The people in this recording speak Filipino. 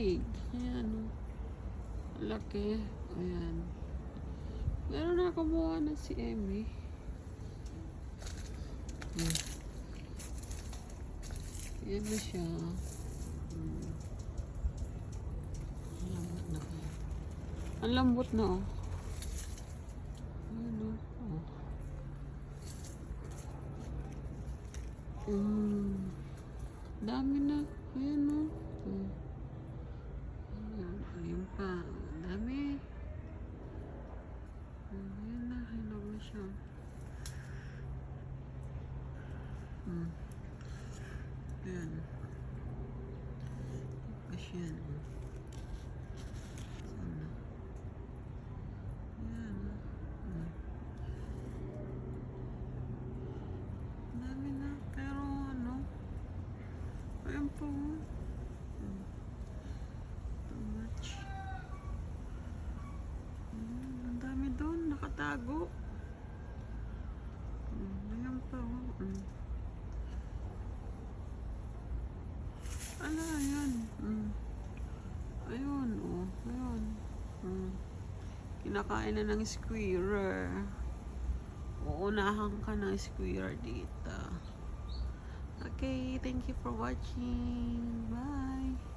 Ayan, oh. Laki. Ayan. Meron na kumuha na si Emmy. Hmm. Ayan na siya. Hmm. Ang lambot na. Ang lambot na, oh. Ayan, oh. oh. Hmm. Dami na. Ayan, oh. Hmm. Ayan, pa. Ang dami. Ayan na, hinog na siya. Hmm. Ayan. Tapos yan. Sana. Ayan. Hmm. Dami na. Pero ano, ayan po. oh. Hmm. Too much. Hmm, ang dami doon, nakatago. Hmm, ayan pa. Hmm. Ala, ayan. Hmm. Ayun, oh. Ayun. Hmm. Kinakain na ng squirrel. Uunahan ka ng squirrel dito. Okay, thank you for watching. Bye.